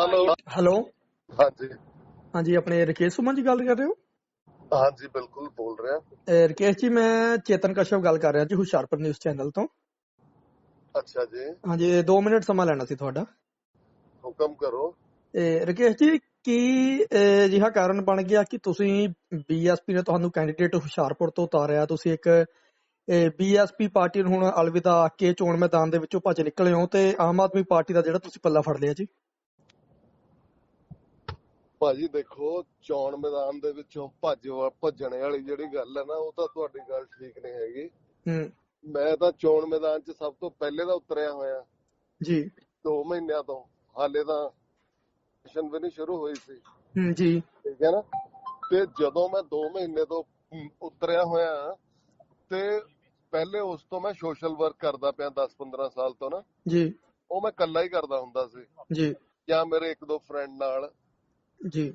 Hello hello ਹਾਂਜੀ। ਹਾਂਜੀ ਆਪਣੇ ਰਕੇਸ਼ ਸੁਮਨ ਜੀ ਗੱਲ ਕਰ ਰਹੇ ਹੋ? ਹਾਂਜੀ ਬਿਲਕੁਲ ਬੋਲ ਰਿਹਾ। ਰਕੇਸ਼ ਜੀ ਮੈਂ ਚੇਤਨ ਕਸ਼ਪ ਗੱਲ ਕਰ ਰਿਹਾ ਜੀ ਹੁਸ਼ਿਆਰਪੁਰ ਨਿਊਜ਼ ਚੈਨਲ ਤੋਂ। ਅੱਛਾ ਜੀ। ਹਾਂਜੀ 2 ਮਿੰਟ ਸਮਾਂ ਲੈਣਾ ਸੀ ਤੁਹਾਡਾ। ਹੁਕਮ ਕਰੋ। ਰਕੇਸ਼ ਜੀ ਕੀ ਅਜਿਹਾ ਕਾਰਨ ਬਣ ਗਿਆ ਕਿ ਤੁਸੀਂ ਬੀਐਸਪੀ ਨੇ ਤੁਹਾਨੂੰ ਕੈਂਡੀਡੇਟ ਹੁਸ਼ਿਆਰਪੁਰ ਤੋਂ ਉਤਾਰਿਆ? ਤੁਸੀਂ ਇੱਕ ਬੀਐਸਪੀ ਪਾਰਟੀ ਨੂੰ ਹੁਣ ਅਲਵਿਦਾ ਕੇ ਚੋਣ ਮੈਦਾਨ ਦੇ ਵਿੱਚੋਂ ਭੱਜ ਨਿਕਲੇ ਹੋ ਤੇ ਆਮ ਆਦਮੀ ਪਾਰਟੀ ਦਾ ਜਿਹੜਾ ਤੁਸੀਂ ਪੱਲਾ ਫੜ ਲਿਆ ਜੀ। ਭਾਜੀ ਦੇਖੋ ਚੌਣ ਮੈਦਾਨ ਦੇ ਵਿੱਚੋਂ ਭੱਜ ਭੱਜਣ ਵਾਲੀ ਜਿਹੜੀ ਗੱਲ ਹੈ ਨਾ ਉਹ ਤਾਂ ਤੁਹਾਡੀ ਗੱਲ ਠੀਕ ਨਹੀਂ ਹੈਗੀ। ਹੂੰ। ਮੈਂ ਤਾਂ ਚੌਣ ਮੈਦਾਨ 'ਚ ਸਭ ਤੋਂ ਪਹਿਲੇ ਦਾ ਉਤਰਿਆ ਹੋਇਆ। ਜੀ। 2 ਮਹੀਨਿਆਂ ਤੋਂ। ਹਾਲੇ ਤਾਂ ਸੈਸ਼ਨ ਵੀ ਨਹੀਂ ਸ਼ੁਰੂ ਹੋਈ ਸੀ। ਹੂੰ ਜੀ। ਠੀਕ ਹੈ ਨਾ? ਤੇ ਜਦੋਂ ਮੈਂ 2 ਮਹੀਨੇ ਤੋਂ ਉਤਰਿਆ ਹੋਇਆ ਤੇ ਪਹਿਲੇ ਉਸ ਤੋਂ ਮੈਂ ਸੋਸ਼ਲ ਵਰਕ ਕਰਦਾ ਪਿਆ 10-15 ਸਾਲ ਤੋਂ ਨਾ। ਜੀ। ਉਹ ਮੈਂ ਇਕੱਲਾ ਹੀ ਕਰਦਾ ਹੁੰਦਾ ਸੀ। ਜੀ। ਜਾਂ ਮੇਰੇ ਇੱਕ ਦੋ ਫਰੈਂਡ ਨਾਲ। ਜੀ।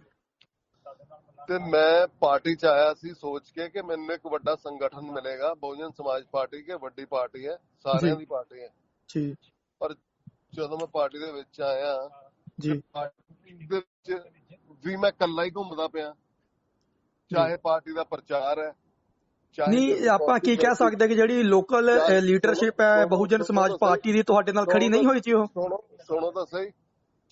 ਤੇ ਮੈਂ ਪਾਰਟੀ ਚ ਆਇਆ ਸੀ ਸੋਚ ਕੇ ਕਿ ਮੈਨੂੰ ਇੱਕ ਵੱਡਾ ਸੰਗਠਨ ਮਿਲੇਗਾ ਬਹੁਜਨ ਸਮਾਜ ਪਾਰਟੀ ਕੇ ਵੱਡੀ ਪਾਰਟੀ ਹੈ ਸਾਰਿਆਂ। ਦੀ ਪਾਰਟੀ ਹੈ। ਜੀ। ਪਰ ਜਦੋਂ ਮੈਂ ਪਾਰਟੀ ਦੇ ਵਿੱਚ ਆਇਆ ਜੀ। ਪਾਰਟੀ ਦੇ ਵਿੱਚ ਵੀ ਮੈਂ ਇਕੱਲਾ ਹੀ ਘੁੰਮਦਾ ਪਿਆ। ਚਾਹੇ ਪਾਰਟੀ ਦਾ ਪ੍ਰਚਾਰ ਹੈ ਨਹੀਂ ਆਪਾਂ ਕੀ ਕਹਿ ਸਕਦੇ ਕਿ ਜਿਹੜੀ ਲੋਕਲ ਲੀਡਰਸ਼ਿਪ ਹੈ ਬਹੁਜਨ ਸਮਾਜ ਪਾਰਟੀ ਦੀ ਤੁਹਾਡੇ ਨਾਲ ਖੜੀ ਨਹੀਂ ਹੋਈ ਜੀ ਉਹ। ਸੁਣੋ ਸੁਣੋ ਤਾਂ ਸਹੀ।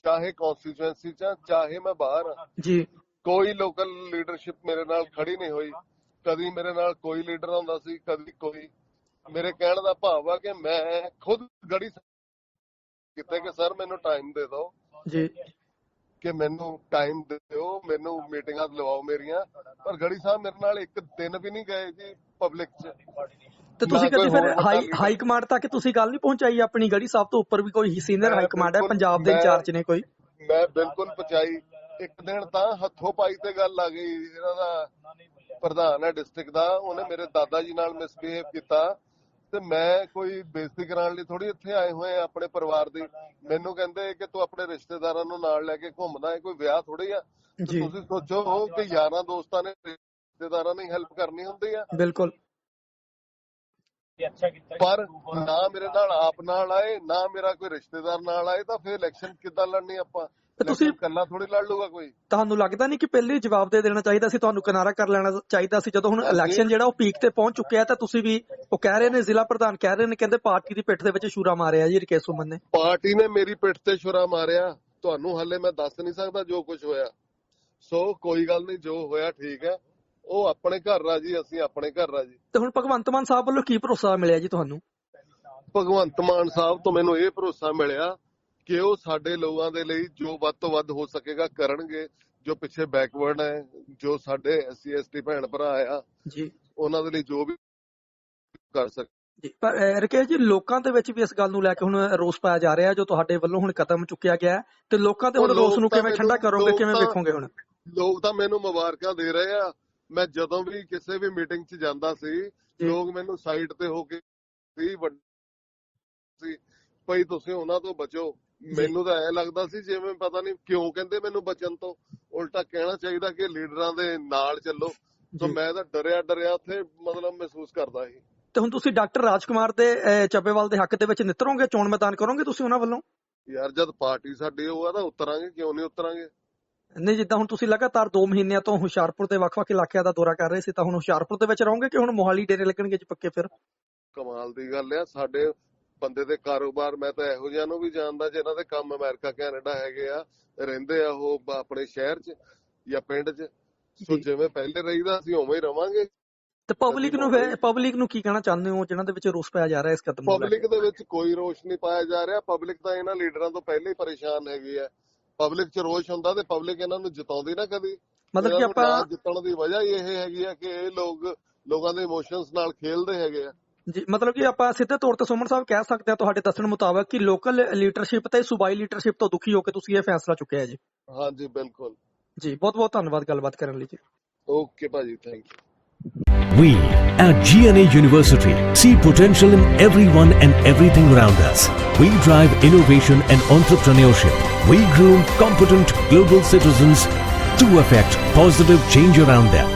ਚਾਹੇ ਕਨਸਟੀਚੁਐਂਸੀ ਚ ਚਾਹੇ ਮੈਂ ਬਾਹਰ ਆ। ਜੀ। ਕੋਈ ਲੋਕਲ ਲੀਡਰਸ਼ਿਪ ਮੇਰੇ ਨਾਲ ਖੜੀ ਨਹੀਂ ਹੋਈ। ਕਦੀ ਮੇਰੇ ਨਾਲ ਕੋਈ ਲੀਡਰ ਹੁੰਦਾ ਸੀ ਕਦੀ ਕੋਈ। ਮੇਰੇ ਕਹਿਣ ਦਾ ਭਾਵ ਆ ਕਿ ਮੈਂ ਖੁਦ ਗੜੀ ਕਿਤੇ ਕਿ ਸਰ ਮੈਨੂੰ ਟਾਈਮ ਦੇ ਦਿਓ। ਜੀ। ਕਿ ਮੈਨੂੰ ਟਾਈਮ ਦਿਓ ਮੈਨੂੰ ਮੀਟਿੰਗਾਂ ਲਵਾਓ ਮੇਰੀਆਂ। ਪਰ ਗੜੀ ਸਾਹਿਬ ਮੇਰੇ ਨਾਲ ਇੱਕ ਦਿਨ ਵੀ ਨਹੀਂ ਗਏ ਜੀ ਪਬਲਿਕ 'ਚ। ਤੇ ਤੁਸੀਂ ਕਦੇ ਫਿਰ ਹਾਈ ਹਾਈ ਕਮਾਂਡ ਤੱਕ ਤੁਸੀਂ ਗੱਲ ਨਹੀਂ ਪਹੁੰਚਾਈ ਆਪਣੀ ਗੜੀ? ਸਾਹਿਬ ਤੋਂ ਉੱਪਰ ਵੀ ਕੋਈ ਸੀਨੀਅਰ ਹਾਈ ਕਮਾਂਡ ਹੈ ਪੰਜਾਬ ਦੇ ਇੰਚਾਰਜ ਨੇ ਕੋਈ? ਮੈਂ ਬਿਲਕੁਲ ਪਚਾਈ ਇੱਕ ਦਿਨ ਤਾਂ ਹੱਥੋਂ ਪਾਈ ਤੇ ਗੱਲ ਆ ਗਈ। ਇਹਨਾਂ ਦਾ ਪ੍ਰਧਾਨ ਹੈ ਡਿਸਟ੍ਰਿਕਟ ਦਾ। ਉਹਨੇ ਮੇਰੇ ਦਾਦਾ ਜੀ ਨਾਲ ਮਿਸਬੀਹੇਵ ਕੀਤਾ। ਤੇ ਮੈਂ ਕੋਈ ਬੇਇੱਜ਼ਤੀ ਕਰਾਉਣ ਲਈ ਥੋੜੀ ਇੱਥੇ ਆਏ ਹੋਏ ਆ ਆਪਣੇ ਪਰਿਵਾਰ ਦੀ। ਮੈਨੂੰ ਕਹਿੰਦੇ ਕਿ ਤੂੰ ਆਪਣੇ ਰਿਸ਼ਤੇਦਾਰਾਂ ਨੂੰ ਨਾਲ ਲੈ ਕੇ ਘੁੰਮਦਾ ਹੈ ਕੋਈ ਵਿਆਹ ਥੋੜੀ ਆ। ਤੁਸੀਂ ਸੋਚੋ ਕਿ ਯਾਰਾਂ ਦੋਸਤਾਂ ਨੇ ਰਿਸ਼ਤੇਦਾਰਾਂ ਨੇ ਹੈਲਪ ਕਰਨੀ ਹੁੰਦੀ ਆ। ਬਿਲਕੁਲ। ਪਰ ਨਾ ਮੇਰੇ ਨਾਲ ਆਪ ਨਾਲ ਆਏ ਨਾ ਮੇਰਾ ਕੋਈ ਰਿਸ਼ਤੇਦਾਰ ਨਾਲ ਆਏ ਤਾਂ ਫਿਰ ਇਲੈਕਸ਼ਨ ਕਿੱਦਾਂ ਲੜਨੀ ਆਪਾਂ? ਤੇ ਤੁਸੀਂ- ਇਕੱਲਾ ਥੋੜੀ ਲੜ ਲੂਗਾ ਕੋਈ? ਤੁਹਾਨੂੰ ਲੱਗਦਾ ਨਹੀਂ ਕਿ ਪਹਿਲੇ ਜਵਾਬ ਦੇ ਦੇਣਾ ਚਾਹੀਦਾ ਸੀ ਤੁਹਾਨੂੰ ਕਿਨਾਰਾ ਕਰ ਲੈਣਾ ਚਾਹੀਦਾ ਸੀ? ਜਦੋਂ ਹੁਣ। ਇਲੈਕਸ਼ਨ ਜਿਹੜਾ ਉਹ ਪੀਕ ਤੇ ਪਹੁੰਚ ਚੁੱਕਿਆ ਤਾਂ ਤੁਸੀਂ ਵੀ ਉਹ ਕਹਿ ਰਹੇ ਨੇ ਜ਼ਿਲ੍ਹਾ ਪ੍ਰਧਾਨ ਕਹਿ ਰਹੇ ਨੇ ਕਹਿੰਦੇ ਪਾਰਟੀ ਦੀ ਪਿੱਠ ਦੇ ਵਿੱਚ ਸ਼ੂਰਾ ਮਾਰਿਆ ਜੀ ਰਕੇਸ਼ ਸੁਮਨ ਨੇ। ਪਾਰਟੀ ਨੇ ਮੇਰੀ ਪਿੱਠ ਤੇ ਛੁਰਾ ਮਾਰਿਆ। ਤੁਹਾਨੂੰ ਹੱਲੇ ਮੈਂ ਦੱਸ ਨਹੀਂ ਸਕਦਾ ਜੋ ਕੁਝ ਹੋਇਆ। ਸੋ ਕੋਈ ਗੱਲ ਨਹੀਂ ਜੋ ਹੋਇਆ ਠੀਕ ਹੈ। ਉਹ ਆਪਣੇ ਘਰ ਰਾਜੀ ਅਸੀਂ ਆਪਣੇ ਘਰ ਰਾਜੀ। ਤੇ ਹੁਣ ਭਗਵੰਤ ਮਾਨ ਸਾਹਿਬ ਵੱਲੋਂ ਕੀ ਭਰੋਸਾ ਮਿਲਿਆ ਜੀ ਤੁਹਾਨੂੰ? ਭਗਵੰਤ ਮਾਨ ਸਾਹਿਬ ਤੋਂ ਮੈਨੂੰ ਇਹ ਭਰੋਸਾ ਮਿਲਿਆ ਕਿ ਉਹ ਸਾਡੇ ਲੋਕਾਂ ਦੇ ਲਈ ਜੋ ਵੱਧ ਤੋਂ ਵੱਧ ਹੋ ਸਕੇਗਾ ਕਰਨਗੇ। ਜੋ ਪਿੱਛੇ ਬੈਕਵਰਡ ਹੈ ਜੋ ਸਾਡੇ ਐਸਸੀ ਐਸਟੀ ਭੈਣ ਭਰਾ ਆ ਜੀ। ਉਹਨਾਂ ਦੇ ਲਈ ਜੋ ਵੀ ਕਰ ਸਕ ਜੀ ਪਰ ਰਕੇਸ਼ ਜੀ ਲੋਕਾਂ ਦੇ ਵਿੱਚ ਵੀ ਇਸ ਗੱਲ ਨੂੰ ਲੈ ਕੇ ਹੁਣ ਰੋਸ ਪਾਇਆ ਜਾ ਰਿਹਾ ਜੋ ਤੁਹਾਡੇ ਵੱਲੋਂ ਹੁਣ ਕਦਮ ਚੁੱਕਿਆ ਗਿਆ ਤੇ ਲੋਕਾਂ ਤੇ ਹੁਣ ਰੋਸ ਨੂੰ ਕਿਵੇਂ ਠੰਡਾ ਕਰੋਗੇ ਕਿਵੇਂ ਵੇਖੋਗੇ ਹੁਣ? ਲੋਕ ਤਾਂ ਮੈਨੂੰ ਮੁਬਾਰਕਾਂ ਦੇ ਰਹੇ ਆ। ਮੈਂ ਜਦੋਂ ਵੀ ਕਿਸੇ ਵੀ ਮੀਟਿੰਗ 'ਚ ਜਾਂਦਾ ਸੀ। ਲੋਕ ਮੈਨੂੰ ਸਾਈਡ ਤੇ ਹੋ ਕੇ ਸੀ ਸੀ ਭਈ ਤੁਸੀਂ ਉਹਨਾਂ ਤੋਂ ਬਚੋ। ਮੈਨੂੰ ਤਾਂ ਐ ਲੱਗਦਾ ਸੀ ਜਿਵੇਂ ਪਤਾ ਨਹੀਂ ਕਿਉਂ ਕਹਿੰਦੇ ਮੈਨੂੰ ਬਚਣ ਤੋਂ। ਉਲਟਾ ਕਹਿਣਾ ਚਾਹੀਦਾ ਕਿ ਲੀਡਰਾਂ ਦੇ ਨਾਲ ਚੱਲੋ। ਸੋ। ਮੈਂ ਤਾਂ ਡਰਿਆ ਡਰਿਆ ਉੱਥੇ ਮਤਲਬ ਮਹਿਸੂਸ ਕਰਦਾ ਸੀ। ਤੇ ਹੁਣ ਤੁਸੀਂ ਡਾਕਟਰ ਰਾਜਕੁਮਾਰ ਦੇ ਚੱਬੇਵਾਲ ਦੇ ਹੱਕ ਦੇ ਵਿੱਚ ਨਿਤਰੋਗੇ? ਚੋਣ ਮੈਦਾਨ ਕਰੋਗੇ ਤੁਸੀਂ ਉਹਨਾਂ ਵੱਲੋਂ? ਯਾਰ ਜਦ ਪਾਰਟੀ ਸਾਡੀ ਉਹ ਆ ਤਾਂ ਉਤਰਾਂਗੇ ਕਿਉਂ ਨਹੀਂ ਉਤਰਾਂਗੇ? ਨਹੀਂ ਜਿੱਦਾਂ ਹੁਣ ਤੁਸੀਂ ਲਗਾਤਾਰ 2 ਮਹੀਨਿਆਂ ਤੋਂ ਹੁਸ਼ਿਆਰਪੁਰ ਦੇ ਵੱਖ-ਵੱਖ ਇਲਾਕਿਆਂ ਦਾ ਦੌਰਾ ਕਰ ਰਹੇ ਸੀ ਤਾਂ ਹੁਣ ਹੁਸ਼ਿਆਰਪੁਰ ਦੇ ਵਿੱਚ ਰਹੋਗੇ ਕਿ ਹੁਣ ਮੋਹਾਲੀ ਡੇਰੇ ਲੱਗਣਗੇ ਜੀ ਪੱਕੇ ਫਿਰ ਕਮਾਲ ਦੀ ਗੱਲ ਆ ਸਾਡੇ ਬੰਦੇ ਦੇ ਕਾਰੋਬਾਰ ਮੈਂ ਤਾਂ ਇਹੋ ਜਿਹਾ ਨੂੰ ਵੀ ਜਾਣਦਾ ਜਿਨ੍ਹਾਂ ਦੇ ਕੰਮ ਅਮਰੀਕਾ ਕੈਨੇਡਾ ਹੈਗੇ ਆ ਰਹਿੰਦੇ ਆ ਉਹ ਆਪਣੇ ਸ਼ਹਿਰ 'ਚ ਜਾਂ ਪਿੰਡ 'ਚ ਸੋ। ਜਿਵੇਂ ਪਹਿਲੇ ਰਹੀਦਾ ਅਸੀਂ ਉਵੇਂ ਹੀ ਰਵਾਂਗੇ ਤੇ ਪਬਲਿਕ ਨੂੰ ਪਬਲਿਕ ਨੂੰ ਕੀ ਕਹਿਣਾ ਚਾਹੁੰਦੇ ਹੋ ਜਿਨ੍ਹਾਂ ਦੇ ਵਿੱਚ ਰੋਸ ਪਾਇਆ ਜਾ ਰਿਹਾ ਇਸ ਕਦਮ ਨੂੰ? ਪਬਲਿਕ ਦੇ ਵਿੱਚ ਕੋਈ ਰੋਸ਼ ਨਹੀਂ ਪਾਇਆ ਜਾ ਰਿਹਾ ਪਬਲਿਕ ਤਾਂ ਇਹਨਾਂ ਲੀਡਰਾਂ ਤੋਂ ਪਹਿਲੇ ਹੀ ਪਰੇਸ਼ਾਨ ਹੈਗੀ ਆ ਪਬਲਿਕ 'ਚ ਰੋਸ਼ ਹੁੰਦਾ ਤੇ ਪਬਲਿਕ ਇਹਨਾਂ ਨੂੰ ਜਿਤਾਉਂਦੀ ਨਾ ਕਦੀ। ਮਤਲਬ ਕਿ ਆਪਾਂ ਜਿੱਤਣ ਦੀ ਵਜ੍ਹਾ ਹੀ ਇਹ ਹੈਗੀ ਆ ਕਿ ਇਹ ਲੋਕ ਲੋਕਾਂ ਦੇ ਇਮੋਸ਼ਨਸ ਨਾਲ ਖੇਲਦੇ ਹੈਗੇ ਆ। ਜੀ ਮਤਲਬ ਕਿ ਆਪਾਂ ਸਿੱਧੇ ਤੌਰ ਤੇ ਸੁਮਨ ਸਾਹਿਬ ਕਹਿ ਸਕਦੇ ਹਾਂ ਤੁਹਾਡੇ ਦੱਸਣ ਮੁਤਾਬਕ ਕਿ ਲੋਕਲ ਲੀਡਰਸ਼ਿਪ ਤੇ ਸੂਬਾਈ ਲੀਡਰਸ਼ਿਪ ਤੋਂ ਦੁਖੀ ਹੋ ਕੇ ਤੁਸੀਂ ਇਹ ਫੈਸਲਾ ਚੁੱਕਿਆ ਹੈ ਜੀ। ਹਾਂਜੀ ਬਿਲਕੁਲ। ਜੀ ਬਹੁਤ ਬਹੁਤ ਧੰਨਵਾਦ ਗੱਲਬਾਤ ਕਰਨ ਲਈ ਜੀ। ਓਕੇ ਭਾਜੀ thank you We at GNA University see potential in everyone and everything around us. We drive innovation and entrepreneurship. We groom competent global citizens to affect positive change around them.